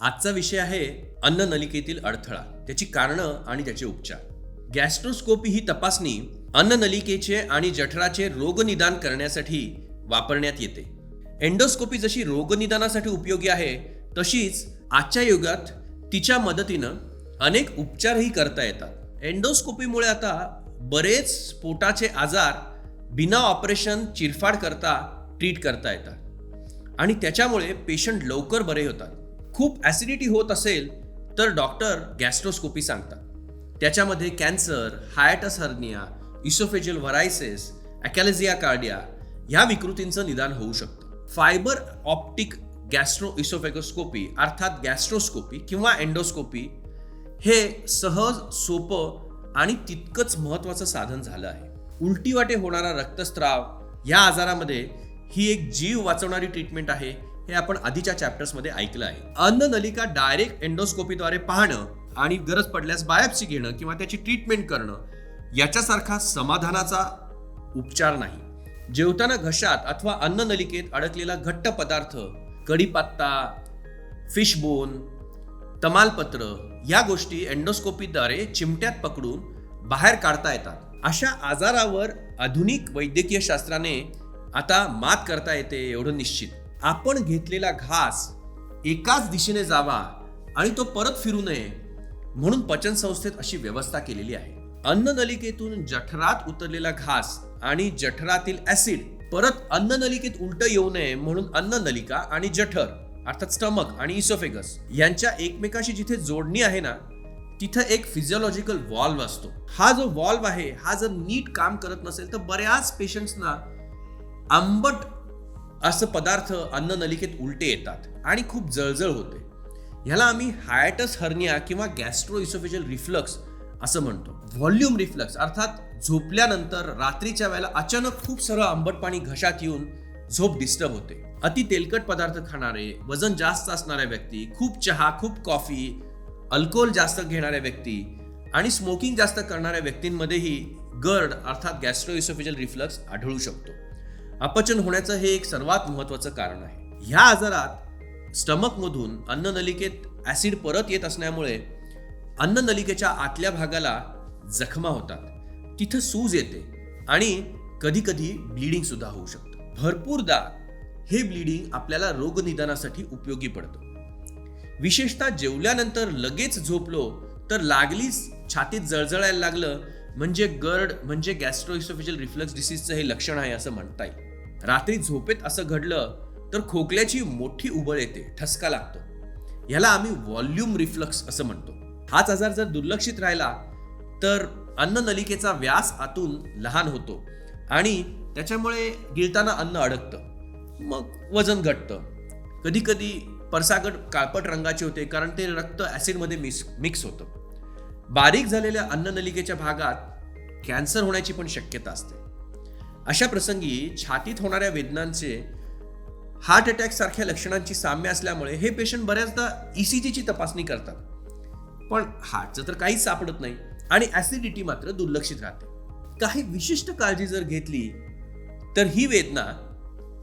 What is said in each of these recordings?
आजचा विषय आहे अन्न नलिकेतील अडथळा. त्याची कारणं आणि त्याचे उपचार. गॅस्ट्रोस्कोपी ही तपासणी अन्न नलिकेचे आणि जठराचे रोगनिदान करण्यासाठी वापरण्यात येते. एंडोस्कोपी जशी रोगनिदानासाठी उपयोगी आहे तशीच आजच्या युगात तिच्या मदतीनं अनेक उपचारही करता येतात. एंडोस्कोपीमुळे आता बरेच पोटाचे आजार बिना ऑपरेशन चिरफाड करता ट्रीट करता येतात. आणि त्याच्यामुळे पेशंट लवकर बरे होतात. खूप ॲसिडिटी होत असेल तर डॉक्टर गॅस्ट्रोस्कोपी सांगतात. त्याच्यामध्ये cancer hiatus hernia oesophageal varices achalasia cardia ह्या विकृतींचं निदान होऊ शकतं. फायबर ऑप्टिक गॅस्ट्रो इसोफेगोस्कोपी अर्थात गॅस्ट्रोस्कोपी किंवा एंडोस्कोपी हे सहज सोपं आणि तितकंच महत्त्वाचं साधन झालं आहे. उलटीवाटे होणारा रक्तस्राव या आजारामध्ये ही एक जीव वाचवणारी ट्रीटमेंट आहे. हे आपण आधीच्या चॅप्टर्समध्ये ऐकलं आहे. अन्न नलिका डायरेक्ट एंडोस्कोपीद्वारे पाहणं आणि गरज पडल्यास बायोप्सी घेणं किंवा त्याची ट्रीटमेंट करणं याच्यासारखा समाधानाचा उपचार नाही. जेवताना घशात अथवा अन्न नलिकेत अडकलेला घट्ट पदार्थ कढीपत्ता फिशबोन तमालपत्र या गोष्टी एंडोस्कोपीद्वारे चिमट्यात पकडून बाहेर काढता येतात. अशा आजारावर आधुनिक वैद्यकीय शास्त्राने आता मात करता येते एवढं निश्चित. आपण घेतलेला घास एकाच दिशेने जावा आणि तो परत फिरू नये म्हणून पचन संस्थेत अशी व्यवस्था केलेली आहे. अन्न नलिकेतून जठरात उतरलेला घास आणि जठरातील ऍसिड परत अन्न नलिकेत उलट येऊ नये म्हणून अन्न नलिका आणि जठर अर्थात स्टमक आणि इसोफेगस यांच्या एकमेकाशी जिथे जोडणी आहे ना तिथं एक फिजिओलॉजिकल वॉल्व असतो. हा जो वॉल्व आहे हा जर नीट काम करत नसेल तर बऱ्याच पेशंट्सना आंबट असं पदार्थ अन्न नलिकेत उलटे येतात आणि खूप जळजळ होते. ह्याला आम्ही हायटस हर्निया किंवा गॅस्ट्रो इसोफेजल रिफ्लक्स असं म्हणतो. व्हॉल्यूम रिफ्लक्स अर्थात झोपल्यानंतर रात्रीच्या वेळेला अचानक खूप सरळ आंबट पाणी घशात येऊन झोप डिस्टर्ब होते. अति तेलकट पदार्थ खाणारे वजन जास्त असणाऱ्या व्यक्ती खूप चहा खूप कॉफी अल्कोहोल जास्त घेणाऱ्या व्यक्ती आणि स्मोकिंग जास्त करणाऱ्या व्यक्तींमध्येही गर्ड अर्थात गॅस्ट्रो इसोफेजल रिफ्लक्स आढळू शकतो. अपचन होण्याचं हे एक सर्वात महत्वाचं कारण आहे. ह्या आजारात स्टमकमधून अन्ननलिकेत ॲसिड ऍसिड परत येत असल्यामुळे अन्न नलिकेच्या आतल्या भागाला जखमा होतात. तिथं सूज येते आणि कधी कधी ब्लिडिंग सुद्धा होऊ शकतं. भरपूरदा हे ब्लिडिंग आपल्याला रोगनिदानासाठी उपयोगी पडतं. विशेषतः जेवल्यानंतर लगेच झोपलो तर लागलीच छातीत जळजळायला लागलं म्हणजे गर्ड म्हणजे गॅस्ट्रोइसोफेजल रिफ्लक्स डिसीजचं हे लक्षण आहे असं म्हणता येईल. रात्री झोपेत असं घडलं तर खोकल्याची मोठी उबळ येते ठसका लागतो. ह्याला आम्ही व्हॉल्यूम रिफ्लक्स असं म्हणतो. हाच आजार जर दुर्लक्षित राहिला तर अन्न नलिकेचा व्यास आतून लहान होतो आणि त्याच्यामुळे गिळताना अन्न अडकतं. मग वजन घटतं. कधी कधी परसागट काळपट रंगाचे होते कारण ते रक्त ॲसिडमध्ये मिक्स मिक्स होतं. बारीक झालेल्या अन्ननलिकेच्या भागात कॅन्सर होण्याची पण शक्यता असते. अशा प्रसंगी छातीत होणाऱ्या वेदनांचे हार्ट अटॅक सारख्या लक्षणांची साम्य असल्यामुळे हे पेशंट बऱ्याचदा ईसीजीची तपासणी करतात. पण हार्टचं तर काहीच सापडत नाही आणि ऍसिडिटी मात्र दुर्लक्षित राहते. काही विशिष्ट काळजी जर घेतली तर ही वेदना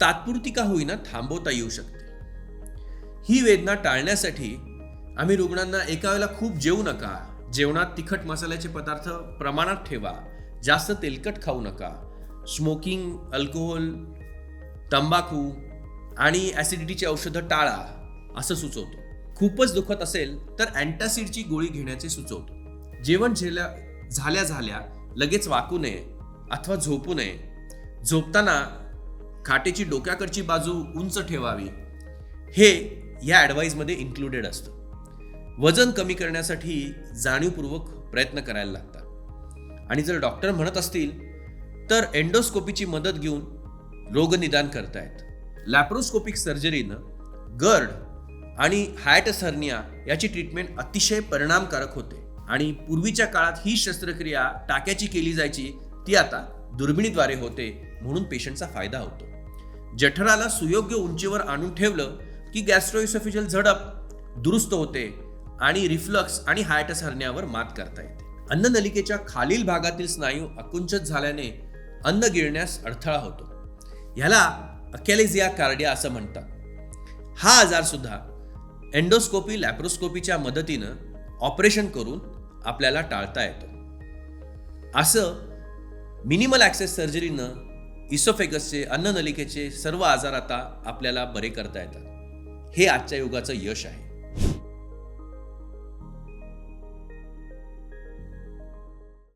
तात्पुरती का होईना थांबवता येऊ शकते. ही वेदना टाळण्यासाठी आम्ही रुग्णांना एका वेळेला खूप जेवू नका. जेवणात तिखट मसाल्याचे पदार्थ प्रमाणात ठेवा. जास्त तेलकट खाऊ नका. स्मोकिंग अल्कोहोल तंबाखू आणि ॲसिडिटीची औषधं टाळा असं सुचवतो. खूपच दुखत असेल तर अँटासिडची गोळी घेण्याचे सुचवतो. जेवण झेल्या झाल्या झाल्या लगेच वाकू नये अथवा झोपू नये. झोपताना खाटेची डोक्याकडची बाजू उंच ठेवावी. हे या ॲडवाईजमध्ये इन्क्लुडेड असतं. वजन कमी करण्यासाठी जाणीवपूर्वक प्रयत्न करायला लागतात. आणि जर डॉक्टर म्हणत असतील तर एंडोस्कोपीची मदत घेऊन रोगनिदान करतायत. लॅप्रोस्कोपिक सर्जरीनं गर्ड आणि हायटस हर्निया याची ट्रीटमेंट अतिशय परिणामकारक होते. आणि पूर्वीच्या काळात ही शस्त्रक्रिया टाक्याची केली जायची ती आता दुर्बिणीद्वारे होते म्हणून पेशंटचा फायदा होतो. जठराला सुयोग्य उंचीवर आणून ठेवलं की गॅस्ट्रोइसोफिजल झडप दुरुस्त होते आणि रिफ्लक्स आणि हायटस हरण्यावर मात करता येते. अन्ननलिकेच्या खालील भागातील स्नायू अकुंचत झाल्याने अन्न गिळण्यास अडथळा होतो. ह्याला अकॅलेझिया कार्डिया असं म्हणतात. हा आजार सुद्धा एन्डोस्कोपी लॅप्रोस्कोपीच्या मदतीनं ऑपरेशन करून आपल्याला टाळता येतो. असं मिनिमल ॲक्सेस सर्जरीनं इसोफेगसचे अन्ननलिकेचे सर्व आजार आता आपल्याला बरे करता येतात. हे आजच्या युगाचं यश आहे.